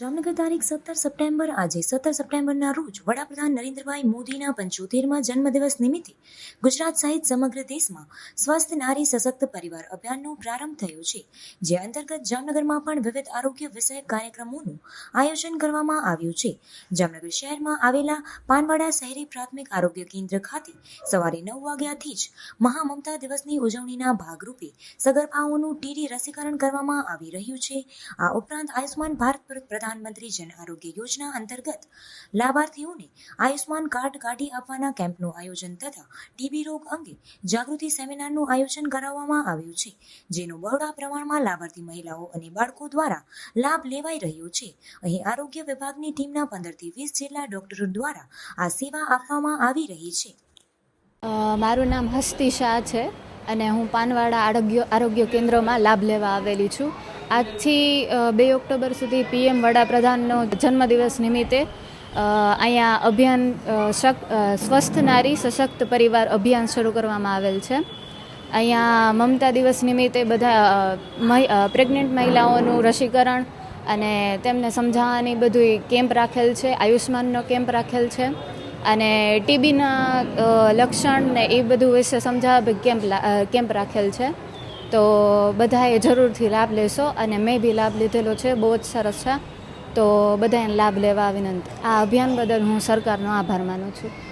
જામનગર તારીખ સત્તર સપ્ટેમ્બર, આજે સત્તર સપ્ટેમ્બરના રોજ વડાપ્રધાન નરેન્દ્રભાઈ મોદીના પંચોતેરમાં જન્મદિવસ નિમિત્તે ગુજરાત સહિત સમગ્ર દેશમાં સ્વસ્થ, નારી, સશક્ત પરિવાર અભિયાનનો પ્રારંભ થયો છે, જે અંતર્ગત જામનગરમાં પણ વિવિધ આરોગ્ય વિષયક કાર્યક્રમોનું આયોજન કરવામાં આવ્યું છે. જામનગર શહેરમાં આવેલા પાનવાડા શહેરી પ્રાથમિક આરોગ્ય કેન્દ્ર ખાતે સવારે નવ વાગ્યાથી જ મહામમતા દિવસની ઉજવણીના ભાગરૂપે સગર્ભાઓનું ટીડી રસીકરણ કરવામાં આવી રહ્યું છે. આ ઉપરાંત આયુષ્માન ભારત પર પ્રધાનમંત્રી જન આરોગ્ય યોજના અંતર્ગત લાભાર્થીઓને આયુષ્માન કાર્ડ કાઢી આપવાના કેમ્પનું આયોજન તથા ટીબી રોગ અંગે જાગૃતિ સેમિનારનું આયોજન કરાવવામાં આવ્યું છે, જેનો બહોળા પ્રમાણમાં લાભાર્થી મહિલાઓ અને બાળકો દ્વારા લાભ લેવાઈ રહ્યો છે. અહીં આરોગ્ય વિભાગની ટીમના પંદરથી વીસ જેટલા ડોક્ટરો દ્વારા આ સેવા આપવામાં આવી રહી છે. મારું નામ હસ્તી શાહ છે અને હું પાનવાડા આરોગ્ય આરોગ્ય કેન્દ્રમાં લાભ લેવા આવેલી છું. આજથી બે ઓક્ટોબર સુધી પીએમ વડાપ્રધાનનો જન્મદિવસ નિમિત્તે અહીંયા અભિયાન સ્વસ્થ નારી સશક્ત પરિવાર અભિયાન શરૂ કરવામાં આવેલ છે. અહીંયા મમતા દિવસ નિમિત્તે બધા પ્રેગ્નન્ટ મહિલાઓનું રસીકરણ અને તેમને સમજાવવાની બધું કેમ્પ રાખેલ છે, આયુષ્માનનો કેમ્પ રાખેલ છે અને ટીબીના લક્ષણ ને એ બધું વિશે સમજાવવા કેમ્પ કેમ્પ રાખેલ છે. તો બધાએ જરૂરથી લાભ લેશો અને મેં બી લાભ લીધેલો છે, બહુ જ સરસ છે. તો બધાએ લાભ લેવા વિનંતી. આ અભિયાન બદલ હું સરકારનો આભાર માનું છું.